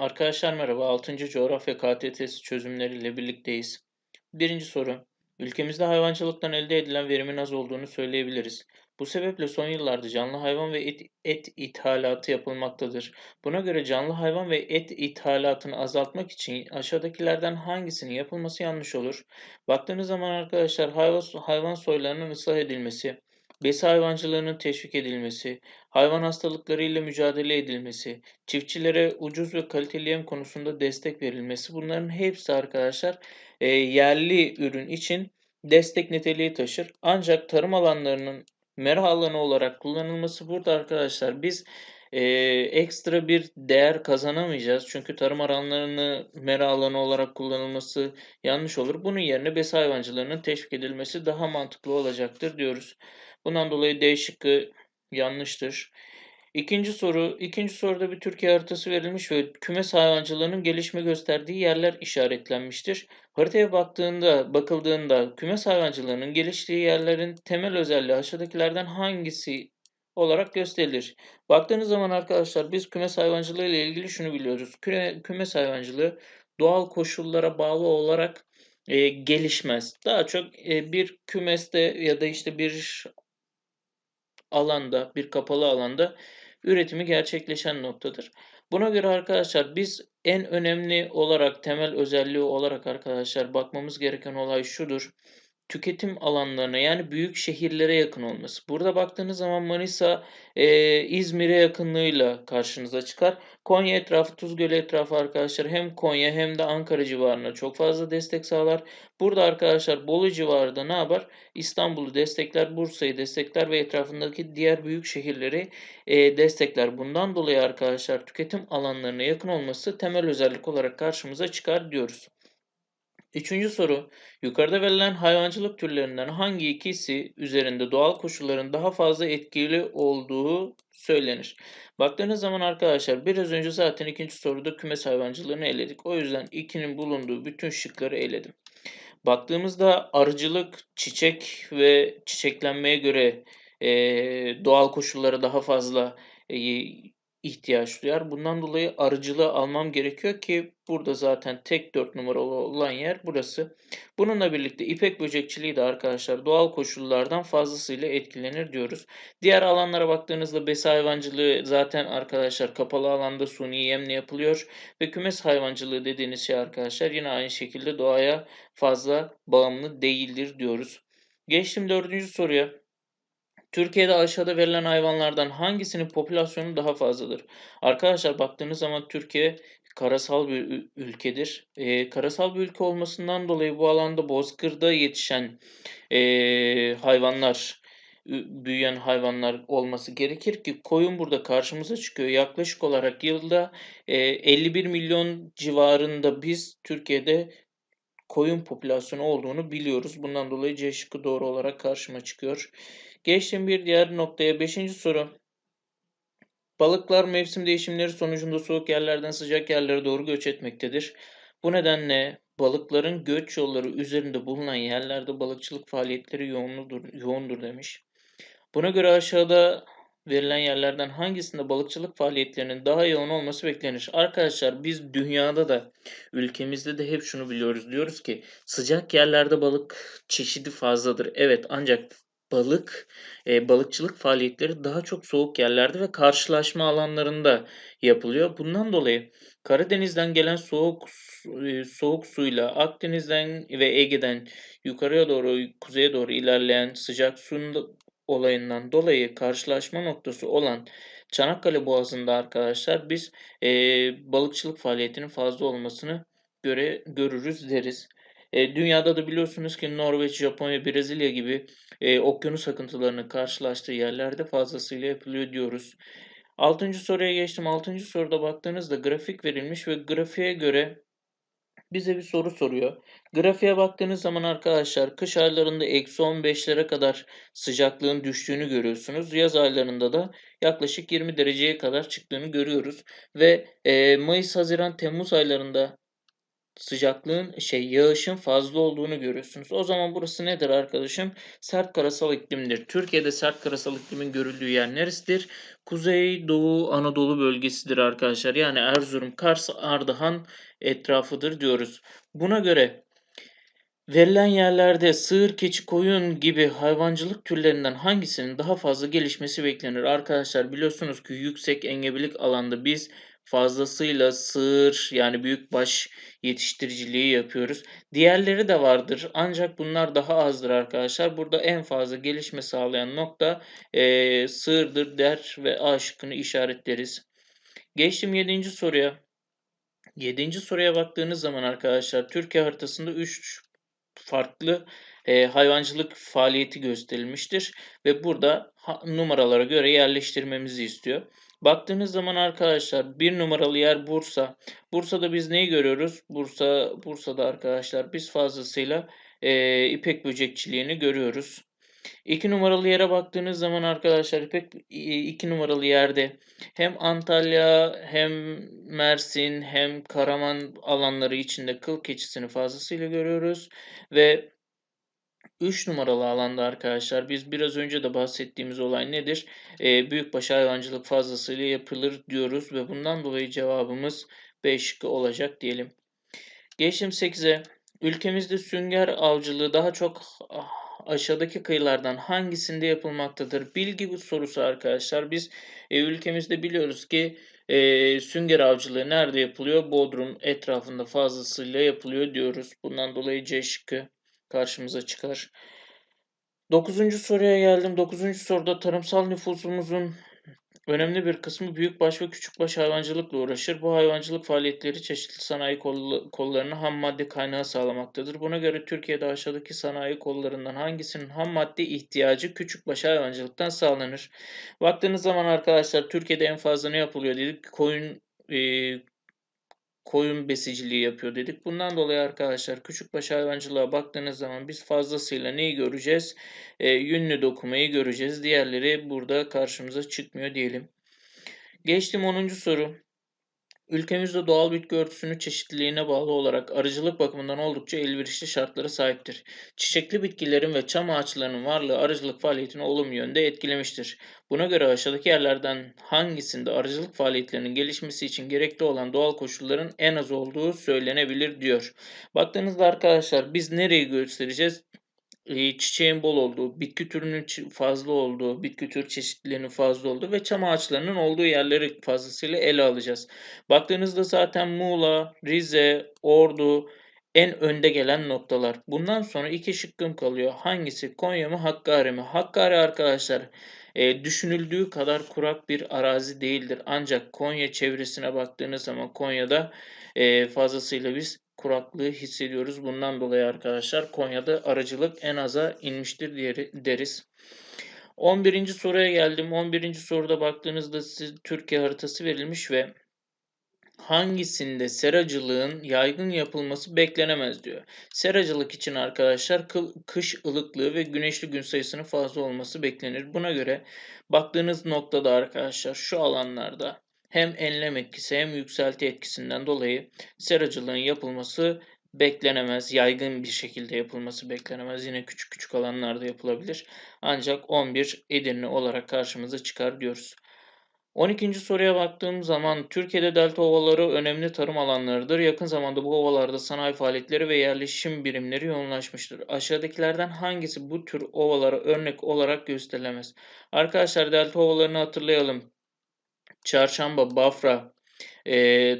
Arkadaşlar merhaba. 6. Coğrafya KTT'si çözümleriyle birlikteyiz. Birinci soru. Ülkemizde hayvancılıktan elde edilen verimin az olduğunu söyleyebiliriz. Bu sebeple son yıllarda canlı hayvan ve et, et ithalatı yapılmaktadır. Buna göre canlı hayvan ve et ithalatını azaltmak için aşağıdakilerden hangisinin yapılması yanlış olur? Baktığınız zaman arkadaşlar hayvan, hayvan soylarının ıslah edilmesi, besi hayvancılığının teşvik edilmesi, hayvan hastalıklarıyla mücadele edilmesi, çiftçilere ucuz ve kaliteli yem konusunda destek verilmesi bunların hepsi arkadaşlar e, yerli ürün için destek niteliği taşır. Ancak tarım alanlarının mera alanı olarak kullanılması burada arkadaşlar biz e, ekstra bir değer kazanamayacağız. Çünkü tarım alanlarını mera alanı olarak kullanılması yanlış olur. Bunun yerine besi hayvancılığının teşvik edilmesi daha mantıklı olacaktır diyoruz. Bundan dolayı D şıkkı yanlıştır. İkinci soru, ikinci soruda bir Türkiye haritası verilmiş ve kümes hayvancılığının gelişme gösterdiği yerler işaretlenmiştir. Haritaya baktığında, bakıldığında kümes hayvancılığının geliştiği yerlerin temel özelliği aşağıdakilerden hangisi olarak gösterilir? Baktığınız zaman arkadaşlar biz kümes hayvancılığı ile ilgili şunu biliyoruz. Kümes hayvancılığı doğal koşullara bağlı olarak e, gelişmez. Daha çok e, bir kümeste ya da işte bir alanda, bir kapalı alanda üretimi gerçekleşen noktadır. Buna göre arkadaşlar biz en önemli olarak temel özelliği olarak arkadaşlar bakmamız gereken olay şudur tüketim alanlarına yani büyük şehirlere yakın olması. Burada baktığınız zaman Manisa e, İzmir'e yakınlığıyla karşınıza çıkar. Konya etrafı, Tuzgöl etrafı arkadaşlar hem Konya hem de Ankara civarına çok fazla destek sağlar. Burada arkadaşlar Bolu civarında ne yapar? İstanbul'u destekler, Bursa'yı destekler ve etrafındaki diğer büyük şehirleri e, destekler. Bundan dolayı arkadaşlar tüketim alanlarına yakın olması temel özellik olarak karşımıza çıkar diyoruz. Üçüncü soru, yukarıda verilen hayvancılık türlerinden hangi ikisi üzerinde doğal koşulların daha fazla etkili olduğu söylenir? Baktığınız zaman arkadaşlar biraz önce zaten ikinci soruda kümes hayvancılığını eledik. O yüzden ikinin bulunduğu bütün şıkları eledim. Baktığımızda arıcılık, çiçek ve çiçeklenmeye göre e, doğal koşullara daha fazla e, ihtiyaç duyar. Bundan dolayı arıcılığı almam gerekiyor ki burada zaten tek 4 numaralı olan yer burası. Bununla birlikte ipek böcekçiliği de arkadaşlar doğal koşullardan fazlasıyla etkilenir diyoruz. Diğer alanlara baktığınızda besi hayvancılığı zaten arkadaşlar kapalı alanda suni yemle yapılıyor ve kümes hayvancılığı dediğiniz şey arkadaşlar yine aynı şekilde doğaya fazla bağımlı değildir diyoruz. Geçtim dördüncü soruya. Türkiye'de aşağıda verilen hayvanlardan hangisinin popülasyonu daha fazladır? Arkadaşlar baktığınız zaman Türkiye karasal bir ülkedir. Ee, karasal bir ülke olmasından dolayı bu alanda bozkırda yetişen e, hayvanlar, büyüyen hayvanlar olması gerekir ki koyun burada karşımıza çıkıyor. Yaklaşık olarak yılda e, 51 milyon civarında biz Türkiye'de koyun popülasyonu olduğunu biliyoruz. Bundan dolayı C şıkkı doğru olarak karşıma çıkıyor. Geçtim bir diğer noktaya. Beşinci soru. Balıklar mevsim değişimleri sonucunda soğuk yerlerden sıcak yerlere doğru göç etmektedir. Bu nedenle balıkların göç yolları üzerinde bulunan yerlerde balıkçılık faaliyetleri yoğundur, yoğundur demiş. Buna göre aşağıda verilen yerlerden hangisinde balıkçılık faaliyetlerinin daha yoğun olması beklenir? Arkadaşlar biz dünyada da ülkemizde de hep şunu biliyoruz. Diyoruz ki sıcak yerlerde balık çeşidi fazladır. Evet ancak balık, e, balıkçılık faaliyetleri daha çok soğuk yerlerde ve karşılaşma alanlarında yapılıyor. Bundan dolayı Karadeniz'den gelen soğuk e, soğuk suyla Akdeniz'den ve Ege'den yukarıya doğru, kuzeye doğru ilerleyen sıcak suyun olayından dolayı karşılaşma noktası olan Çanakkale Boğazı'nda arkadaşlar biz e, balıkçılık faaliyetinin fazla olmasını göre görürüz deriz. E, dünyada da biliyorsunuz ki Norveç, Japonya, Brezilya gibi e, okyanus akıntılarının karşılaştığı yerlerde fazlasıyla yapılıyor diyoruz. Altıncı soruya geçtim. Altıncı soruda baktığınızda grafik verilmiş ve grafiğe göre bize bir soru soruyor. Grafiğe baktığınız zaman arkadaşlar kış aylarında eksi 15'lere kadar sıcaklığın düştüğünü görüyorsunuz. Yaz aylarında da yaklaşık 20 dereceye kadar çıktığını görüyoruz. Ve e, Mayıs, Haziran, Temmuz aylarında sıcaklığın şey yağışın fazla olduğunu görüyorsunuz. O zaman burası nedir arkadaşım? Sert karasal iklimdir. Türkiye'de sert karasal iklimin görüldüğü yer neresidir? Kuzey Doğu Anadolu bölgesidir arkadaşlar. Yani Erzurum, Kars, Ardahan etrafıdır diyoruz. Buna göre verilen yerlerde sığır, keçi, koyun gibi hayvancılık türlerinden hangisinin daha fazla gelişmesi beklenir? Arkadaşlar biliyorsunuz ki yüksek engebelik alanda biz fazlasıyla sığır yani büyükbaş yetiştiriciliği yapıyoruz. Diğerleri de vardır ancak bunlar daha azdır arkadaşlar. Burada en fazla gelişme sağlayan nokta e, sığırdır der ve A şıkkını işaretleriz. Geçtim 7. soruya. 7. soruya baktığınız zaman arkadaşlar Türkiye haritasında 3 farklı e, hayvancılık faaliyeti gösterilmiştir ve burada ha, numaralara göre yerleştirmemizi istiyor. Baktığınız zaman arkadaşlar bir numaralı yer Bursa. Bursa'da biz neyi görüyoruz? Bursa Bursa'da arkadaşlar biz fazlasıyla e, ipek böcekçiliğini görüyoruz. 2 numaralı yere baktığınız zaman arkadaşlar İpek 2 numaralı yerde hem Antalya hem Mersin hem Karaman alanları içinde kıl keçisini fazlasıyla görüyoruz ve 3 numaralı alanda arkadaşlar biz biraz önce de bahsettiğimiz olay nedir? E, büyükbaş hayvancılık fazlasıyla yapılır diyoruz ve bundan dolayı cevabımız B olacak diyelim. Geçtim 8'e. Ülkemizde sünger avcılığı daha çok aşağıdaki kıyılardan hangisinde yapılmaktadır? Bilgi sorusu arkadaşlar. Biz e, ülkemizde biliyoruz ki e, sünger avcılığı nerede yapılıyor? Bodrum etrafında fazlasıyla yapılıyor diyoruz. Bundan dolayı C şıkkı karşımıza çıkar. Dokuzuncu soruya geldim. Dokuzuncu soruda tarımsal nüfusumuzun Önemli bir kısmı büyükbaş ve küçükbaş hayvancılıkla uğraşır. Bu hayvancılık faaliyetleri çeşitli sanayi kollarına ham madde kaynağı sağlamaktadır. Buna göre Türkiye'de aşağıdaki sanayi kollarından hangisinin ham madde ihtiyacı küçükbaş hayvancılıktan sağlanır? Baktığınız zaman arkadaşlar Türkiye'de en fazla ne yapılıyor dedik? Koyun e, koyun besiciliği yapıyor dedik. Bundan dolayı arkadaşlar küçükbaş hayvancılığa baktığınız zaman biz fazlasıyla neyi göreceğiz? E, yünlü dokumayı göreceğiz. Diğerleri burada karşımıza çıkmıyor diyelim. Geçtim 10. soru. Ülkemizde doğal bitki örtüsünün çeşitliliğine bağlı olarak arıcılık bakımından oldukça elverişli şartlara sahiptir. Çiçekli bitkilerin ve çam ağaçlarının varlığı arıcılık faaliyetini olumlu yönde etkilemiştir. Buna göre aşağıdaki yerlerden hangisinde arıcılık faaliyetlerinin gelişmesi için gerekli olan doğal koşulların en az olduğu söylenebilir diyor. Baktığınızda arkadaşlar biz nereyi göstereceğiz? Çiçeğin bol olduğu, bitki türünün fazla olduğu, bitki tür çeşitliliğinin fazla olduğu ve çam ağaçlarının olduğu yerleri fazlasıyla ele alacağız. Baktığınızda zaten Muğla, Rize, Ordu en önde gelen noktalar. Bundan sonra iki şıkkım kalıyor. Hangisi? Konya mı, Hakkari mi? Hakkari arkadaşlar e, düşünüldüğü kadar kurak bir arazi değildir. Ancak Konya çevresine baktığınız zaman Konya'da e, fazlasıyla biz kuraklığı hissediyoruz. Bundan dolayı arkadaşlar Konya'da aracılık en aza inmiştir deriz. 11. soruya geldim. 11. soruda baktığınızda size Türkiye haritası verilmiş ve hangisinde seracılığın yaygın yapılması beklenemez diyor. Seracılık için arkadaşlar kış ılıklığı ve güneşli gün sayısının fazla olması beklenir. Buna göre baktığınız noktada arkadaşlar şu alanlarda hem enlem etkisi hem yükselti etkisinden dolayı seracılığın yapılması beklenemez. Yaygın bir şekilde yapılması beklenemez. Yine küçük küçük alanlarda yapılabilir. Ancak 11 Edirne olarak karşımıza çıkar diyoruz. 12. soruya baktığım zaman Türkiye'de delta ovaları önemli tarım alanlarıdır. Yakın zamanda bu ovalarda sanayi faaliyetleri ve yerleşim birimleri yoğunlaşmıştır. Aşağıdakilerden hangisi bu tür ovalara örnek olarak gösterilemez? Arkadaşlar delta ovalarını hatırlayalım. Çarşamba, Bafra, e,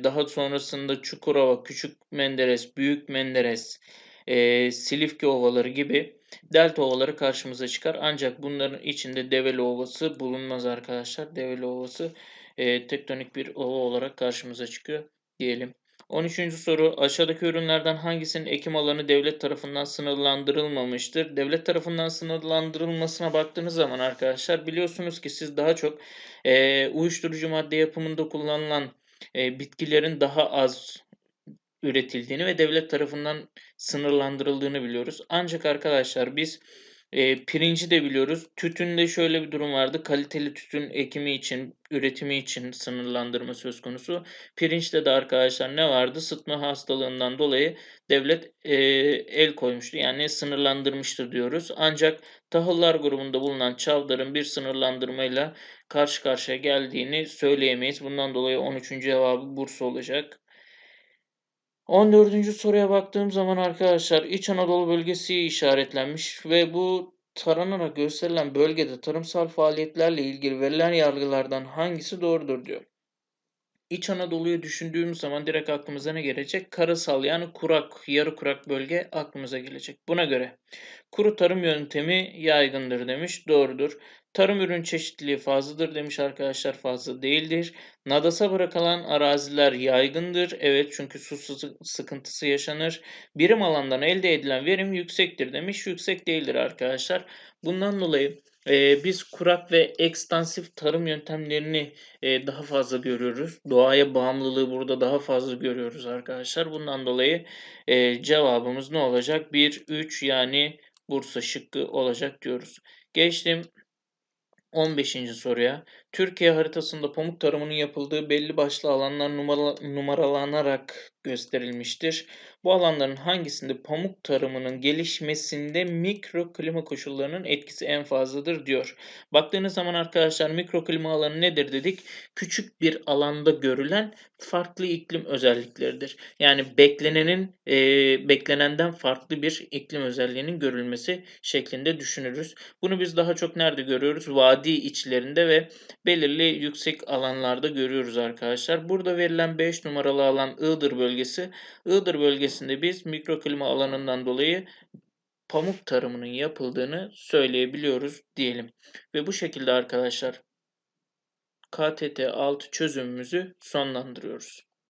daha sonrasında Çukurova, Küçük Menderes, Büyük Menderes, e, Silifke ovaları gibi delta ovaları karşımıza çıkar. Ancak bunların içinde Develi Ovası bulunmaz arkadaşlar. Develi Ovası e, tektonik bir ova olarak karşımıza çıkıyor diyelim. 13. soru aşağıdaki ürünlerden hangisinin ekim alanı devlet tarafından sınırlandırılmamıştır? Devlet tarafından sınırlandırılmasına baktığınız zaman arkadaşlar biliyorsunuz ki siz daha çok e, uyuşturucu madde yapımında kullanılan e, bitkilerin daha az üretildiğini ve devlet tarafından sınırlandırıldığını biliyoruz. Ancak arkadaşlar biz Eee, pirinci de biliyoruz. Tütünde şöyle bir durum vardı. Kaliteli tütün ekimi için, üretimi için sınırlandırma söz konusu. Pirinçte de arkadaşlar ne vardı? Sıtma hastalığından dolayı devlet, eee, el koymuştu. Yani sınırlandırmıştır diyoruz. Ancak tahıllar grubunda bulunan çavdarın bir sınırlandırmayla karşı karşıya geldiğini söyleyemeyiz. Bundan dolayı 13. cevabı Bursa olacak. 14. soruya baktığım zaman arkadaşlar İç Anadolu bölgesi işaretlenmiş ve bu taranarak gösterilen bölgede tarımsal faaliyetlerle ilgili verilen yargılardan hangisi doğrudur diyor. İç Anadolu'yu düşündüğümüz zaman direkt aklımıza ne gelecek? Karasal yani kurak, yarı kurak bölge aklımıza gelecek. Buna göre kuru tarım yöntemi yaygındır demiş. Doğrudur. Tarım ürün çeşitliliği fazladır demiş arkadaşlar. Fazla değildir. Nadasa bırakılan araziler yaygındır. Evet çünkü su sı- sıkıntısı yaşanır. Birim alandan elde edilen verim yüksektir demiş. Yüksek değildir arkadaşlar. Bundan dolayı e, biz kurak ve ekstansif tarım yöntemlerini e, daha fazla görüyoruz. Doğaya bağımlılığı burada daha fazla görüyoruz arkadaşlar. Bundan dolayı e, cevabımız ne olacak? 1, 3 yani Bursa şıkkı olacak diyoruz. Geçtim 15. soruya. Türkiye haritasında pamuk tarımının yapıldığı belli başlı alanlar numara- numaralanarak gösterilmiştir. Bu alanların hangisinde pamuk tarımının gelişmesinde mikro klima koşullarının etkisi en fazladır diyor. Baktığınız zaman arkadaşlar mikro klima alanı nedir dedik? Küçük bir alanda görülen farklı iklim özellikleridir. Yani beklenenin e, beklenenden farklı bir iklim özelliğinin görülmesi şeklinde düşünürüz. Bunu biz daha çok nerede görüyoruz? Vadi içlerinde ve belirli yüksek alanlarda görüyoruz arkadaşlar. Burada verilen 5 numaralı alan Iğdır bölgesi. Iğdır bölgesinde biz mikroklima alanından dolayı pamuk tarımının yapıldığını söyleyebiliyoruz diyelim. Ve bu şekilde arkadaşlar KTT 6 çözümümüzü sonlandırıyoruz.